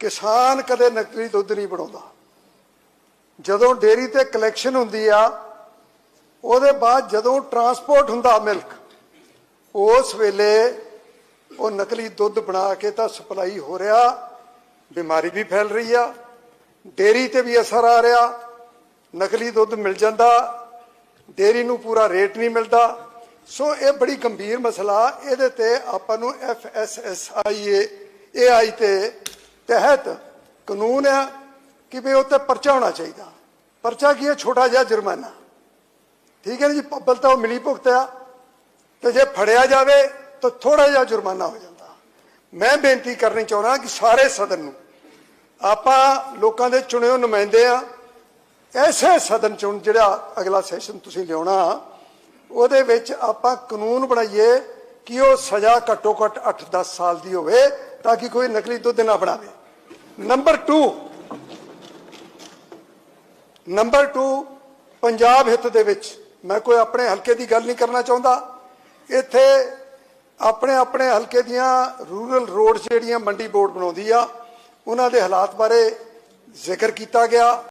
ਕਿਸਾਨ ਕਦੇ ਨਕਲੀ ਦੁੱਧ ਨਹੀਂ ਬਣਾਉਂਦਾ। ਜਦੋਂ ਡੇਰੀ ਤੇ ਕਲੈਕਸ਼ਨ ਹੁੰਦੀ ਆ, ਉਹਦੇ ਬਾਅਦ ਜਦੋਂ ਟਰਾਂਸਪੋਰਟ ਹੁੰਦਾ ਮਿਲਕ ਉਸ ਵੇਲੇ ਉਹ ਨਕਲੀ ਦੁੱਧ ਬਣਾ ਕੇ ਤਾਂ ਸਪਲਾਈ ਹੋ ਰਿਹਾ, ਬਿਮਾਰੀ ਵੀ ਫੈਲ ਰਹੀ ਆ ਡੇਰੀ ਤੇ ਵੀ ਅਸਰ ਆ ਰਿਹਾ, ਨਕਲੀ ਦੁੱਧ ਮਿਲ ਜਾਂਦਾ ਡੇਰੀ ਨੂੰ ਪੂਰਾ ਰੇਟ ਨਹੀਂ ਮਿਲਦਾ। ਸੋ ਇਹ ਬੜੀ ਗੰਭੀਰ ਮਸਲਾ, ਇਹਦੇ ਤੇ ਆਪਾਂ ਨੂੰ F S S I A I ਤੇ ਤਹਿਤ ਕਾਨੂੰਨ ਆ ਕਿ ਵੀ ਉੱਤੇ ਪਰਚਾ ਹੋਣਾ ਚਾਹੀਦਾ। ਪਰਚਾ ਕੀ ਹੈ? ਛੋਟਾ ਜਿਹਾ ਜੁਰਮਾਨਾ। ਠੀਕ ਹੈ ਜੀ? ਪੱਬਲ ਤਾਂ ਉਹ ਮਿਲੀ ਭੁਗਤਿਆ ਤੇ ਜੇ ਫੜਿਆ ਜਾਵੇ ਤਾਂ ਥੋੜਾ ਜਿਹਾ ਜੁਰਮਾਨਾ ਹੋ ਜਾਂਦਾ। ਮੈਂ ਬੇਨਤੀ ਕਰਨੀ ਚਾਹੁੰਦਾ ਕਿ ਸਾਰੇ ਸਦਨ ਨੂੰ ਆਪਾਂ ਲੋਕਾਂ ਦੇ ਚੁਣੇ ਹੋਏ ਨੁਮਾਇੰਦੇ ਆ, ਐਸੇ ਸਦਨ ਚੋਂ ਜਿਹੜਾ ਅਗਲਾ ਸੈਸ਼ਨ ਤੁਸੀਂ ਲਿਆਉਣਾ, ਉਹਦੇ ਵਿੱਚ ਆਪਾਂ ਕਾਨੂੰਨ ਬਣਾਈਏ ਕਿ ਉਹ ਸਜ਼ਾ ਘੱਟੋ ਘੱਟ 8-10 ਸਾਲ ਦੀ ਹੋਵੇ। ਤਾਂ ਕਿ ਕੋਈ ਨਕਲੀ ਦੁੱਧ ਨਾ ਬਣਾਵੇ ਨੰਬਰ 2 ਨੰਬਰ 2 ਪੰਜਾਬ ਹਿੱਤ ਦੇ ਵਿੱਚ ਮੈਂ ਕੋਈ ਆਪਣੇ ਹਲਕੇ ਦੀ ਗੱਲ ਨਹੀਂ ਕਰਨਾ ਚਾਹੁੰਦਾ। ਇੱਥੇ ਆਪਣੇ ਆਪਣੇ ਹਲਕੇ ਦੀਆਂ ਰੂਰਲ ਰੋਡਸ ਜਿਹੜੀਆਂ ਮੰਡੀ ਬੋਰਡ ਬਣਾਉਂਦੀ ਆ, ਉਹਨਾਂ ਦੇ ਹਾਲਾਤ ਬਾਰੇ ਜ਼ਿਕਰ ਕੀਤਾ ਗਿਆ।